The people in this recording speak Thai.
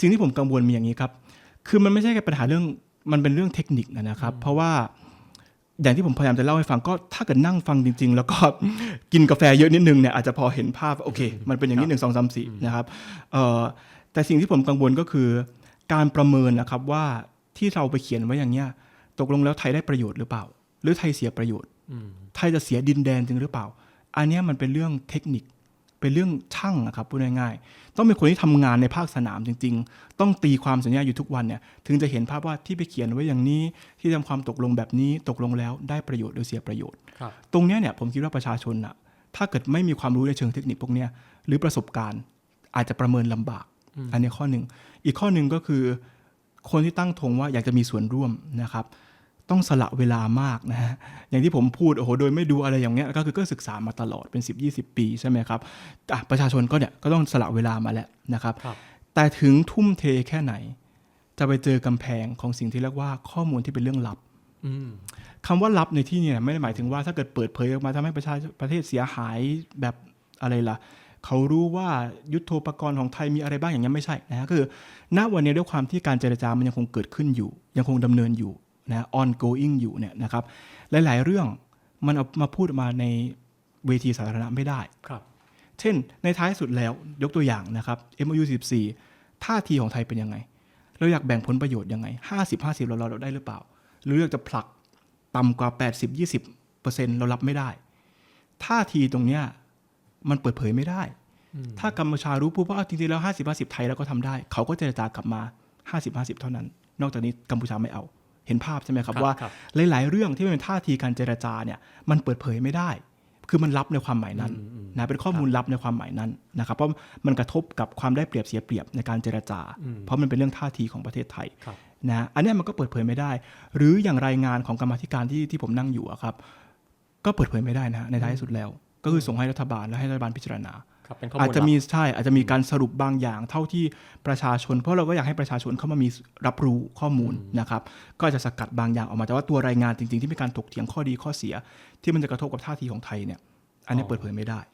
สิ่งที่ผมกังวลมีอย่างนี้ครับ คือมันไม่ใช่แค่ปัญหาเรื่องมันเป็นเรื่องเทคนิคนะครับ เพราะว่าอย่างที่ผมพยายามจะเล่าให้ฟังก็ถ้าเกิดนั่งฟังจริง ๆ แล้วก็กินกาแฟเยอะนิดนึงเนี่ยอาจจะพอเห็นภาพว่าโอเค มันเป็นอย่างนี้หนึ่งสองสามสี่นะครับเอ่อแต่สิ่งที่ผมกังวลก็คือ การประเมินนะครับว่าที่เราไปเขียนไว้อย่างเนี้ยตกลงแล้วไทยได้ประโยชน์หรือเปล่า หรือไทยเสียประโยชน์อืมไทยจะเสียดินแดนจริงหรือเปล่า อันเนี้ยมันเป็นเรื่องเทคนิค เป็นเรื่องช่างนะครับพูดง่ายๆต้องเป็นคนที่ทำงานในภาคสนามจริง ๆ ต้องตีความสัญญาอยู่ทุกวันเนี่ยถึงจะเห็นภาพว่าที่ไปเขียนไว้อย่างนี้ที่ทำความตกลงแบบนี้ตกลงแล้วได้ประโยชน์หรือเสียประโยชน์ครับตรงเนี้ยเนี่ยผมคิดว่าประชาชนอะถ้าเกิดไม่มีความรู้ในเชิงเทคนิคพวกเนี้ยหรือประสบการณ์อาจจะประเมินลำบาก อันนี้ข้อหนึ่งอีกข้อหนึ่งก็คือ คนที่ตั้งธงว่าอยากจะมีส่วนร่วมนะครับ ต้องสละเวลามากนะฮะอย่างที่ผมพูดโอ้โหโดยไม่ดูอะไรอย่างเงี้ยก็คือก็ศึกษามาตลอดเป็น 10 20 ปีใช่ไหมครับอะประชาชนก็เนี่ยก็ต้องสละเวลามาแล้วนะครับครับแต่ถึงทุ่มเทแค่ไหน จะไปเจอกำแพงของสิ่งที่เรียกว่าข้อมูลที่เป็นเรื่องลับอืมคำว่าลับในที่นี้เนี่ยไม่ได้หมายถึงว่าถ้าเกิดเปิดเผยออกมาทำให้ประชาประเทศเสียหายแบบอะไรล่ะเขารู้ว่ายุทโธปกรณ์ของไทยมีอะไรบ้างอย่างนี้ยไม่ใช่นะฮะคือ ณวันนี้ด้วยความที่การเจรจามันยังคงเกิดขึ้นอยู่ ยังคงดำเนินอยู่ นะ ongoing อยู่เนี่ยนะครับหลาย ๆ เรื่องมันเอามาพูดออกมาในเวทีสาธารณะไม่ได้ครับเช่น ในท้ายสุดแล้วยกตัวอย่างนะครับ MOU 14ท่าทีของไทยเป็นยังไง เราอยากแบ่งผลประโยชน์ยังไง 50 50 เราเราได้หรือเปล่า หรือเราจะผลักต่ำกว่า 80 20เปอร์เซ็นต์เรารับไม่ได้ ท่าทีตรงเนี้ยมันเปิดเผยไม่ได้ ถ้ากัมพูชารู้ปุ๊บว่าอ้าวจริงๆแล้ว 50 50 ไทยแล้วก็ทำได้ เขาก็เจรจากลับมา 50 50 เท่านั้น นอกจากนี้กัมพูชาไม่เอา เห็นภาพใช่ไหมครับครับว่าครับหลาย ๆ เรื่องที่มันเป็นท่าทีการเจรจาเนี่ยมันเปิดเผยไม่ได้ คือมันลับในความหมายนั้นนะเป็นข้อมูลลับในความหมายนั้นนะครับเพราะมันกระทบกับความได้เปรียบเสียเปรียบในการเจรจา เพราะมันเป็นเรื่องท่าทีของประเทศไทยครับนะอันเนี้ยมันก็เปิดเผยไม่ได้ หรืออย่างรายงานของกรรมาธิการที่ที่ผมนั่งอยู่อะครับ ก็เปิดเผยไม่ได้นะฮะในท้ายสุดแล้ว ก็คือส่งให้รัฐบาลและให้รัฐบาลพิจารณาครับเป็นข้ อมูลอาจจะมีลับใช่อาจจะมีการสรุปบางอย่าง เท่าที่ประชาชน เพราะเราก็อยากให้ประชาชนเข้ามามีรับรู้ข้อมูลนะครับก็อาจจะสกัดบางอย่างออกมาแต่ว่าตัวรายงานจริง ๆ ที่มีการถกเถียงข้อดีข้อเสีย ที่มันจะกระทบกับท่าทีของไทยเนี่ยอันนี้อ๋อเปิดเผยไม่ได้